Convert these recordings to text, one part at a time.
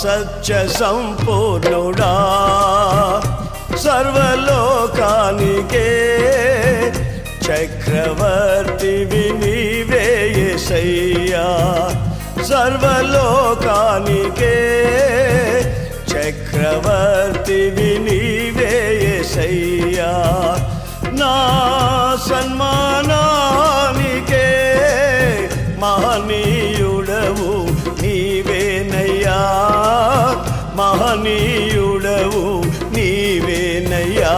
సత్య సంపూర్ణుడా సర్వలోకానికే చక్రవర్తి వినివేయసయ్యా సర్వలోకానికే చక్రవర్తి వినివేయసయ్యా నా సన్మానానికే మహనీ మహనీయుడవు నీవేనయ్యా.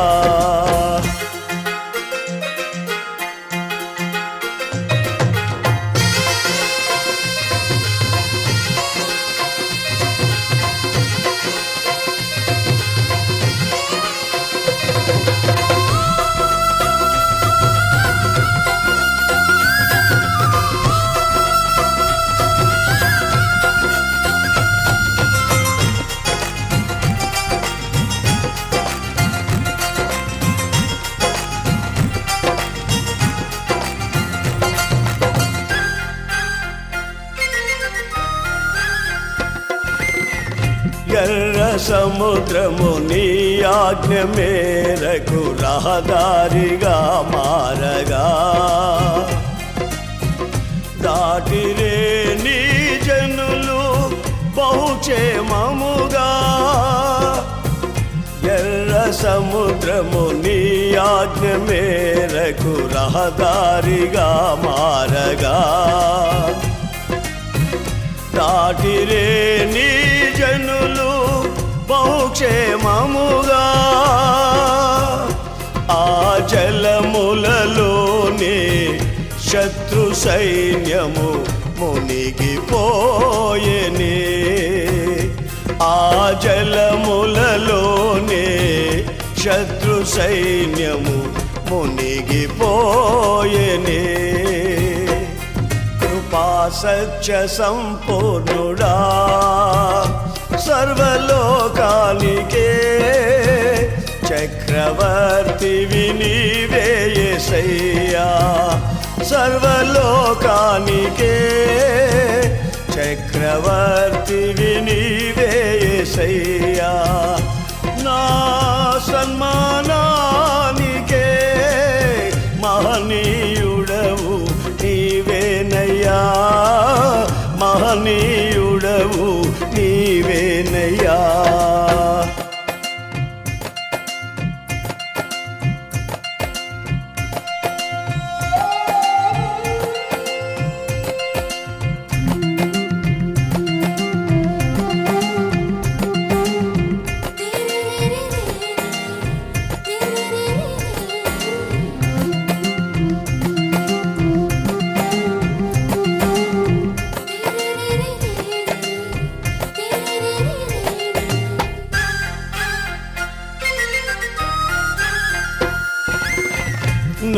ఎర్ర సముద్రము నీ ఆజ్ఞ మేరకు రహదారిగా మారగా. దాటిరే నీ జనులు బహుక్షేమముగా. ఎర్ర సముద్రము నీ ఆజ్ఞ మేరకు రహదారిగా మారగా. దాటిరే క్షేమముగా ఆ జలములలోనే శత్రు సైన్యము మునిగిపోయనే. ఆ జలములలోనే శత్రు సైన్యము మునిగిపోయనే. కృపా సత్య సంపూర్ణుడా సర్వలోకానికే చక్రవర్తి వినివేయసయ్యా సర్వలోకానికే చక్రవర్తి వినివేయసయ్యా నా సన్మానానికే మహనీయుడవు నీవేనయ్యా. మహనీ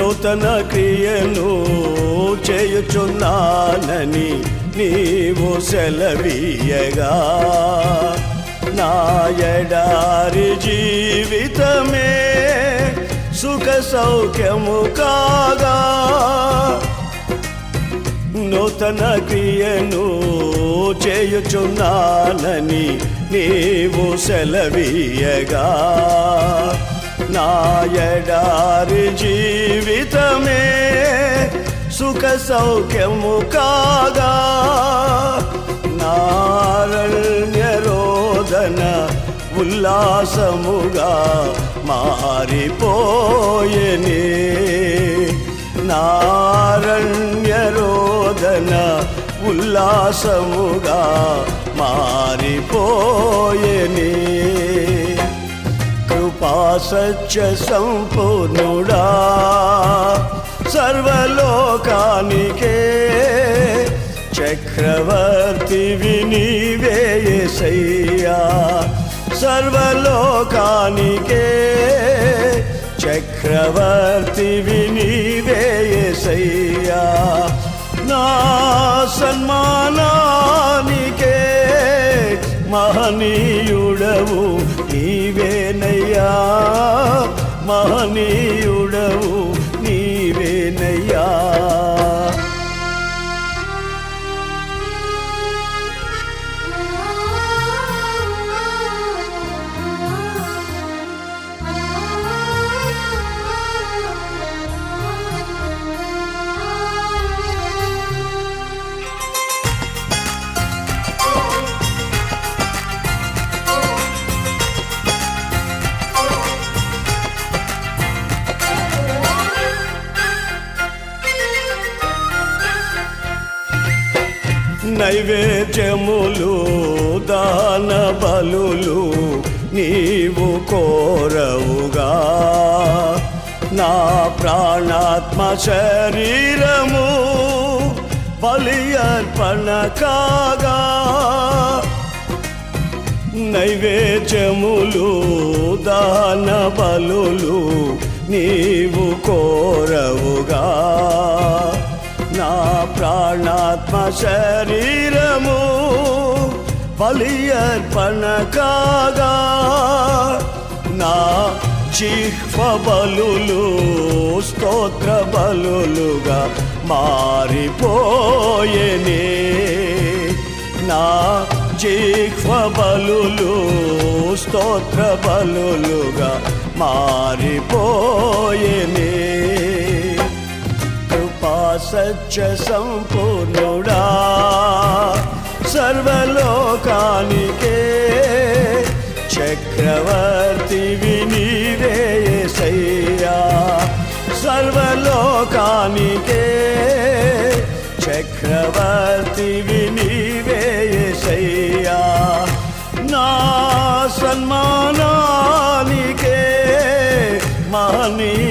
నూతన క్రియను చేయుచున్నానని నీవు సెలవీయగా. నా ఎడారి జీవితమే సుఖ సౌఖ్యము కాగా. నూతన క్రియను చేయుచున్నానని నీవు సెలవీయగా. నాయడారి జీవితమే సుఖ సౌఖ్యము కాగా నారణ్యరోదన ఉల్లాసముగా మారిపోయెనే. నారణ్యరోదన ఉల్లాసముగా మారిపోయెనే. కృపా సంపూర్ణుడా సర్వలోకానికే చక్రవర్తి వినివేయసయ్యా సర్వలోకానికే చక్రవర్తి వినివేయసయ్యా నా సన్మానానికే మహనీయుడవు మహనీయుడవు నైవేద్యములు దాన బలులు నీవు కోరవుగా. నా ప్రాణాత్మ శరీరము బలియర్పణ కాగా. నైవేద్యములు దాన బలులు నీవు కోరవు. ప్రాణాత్మ శరీరము బలియర్పణ కాగా నా జిహ్వ బలులు స్తోత్ర బలులుగా మారిపోయేనే. నా జిహ్వ బలులు స్తోత్ర బలులుగా మారిపోయే సత్య సంపూర్ణుడా సర్వలోకానికే చక్రవర్తి వినివే సయ్యా సర్వలోకానికే చక్రవర్తి వినివే సయ్యా నా సన్మానానికే మహనీయ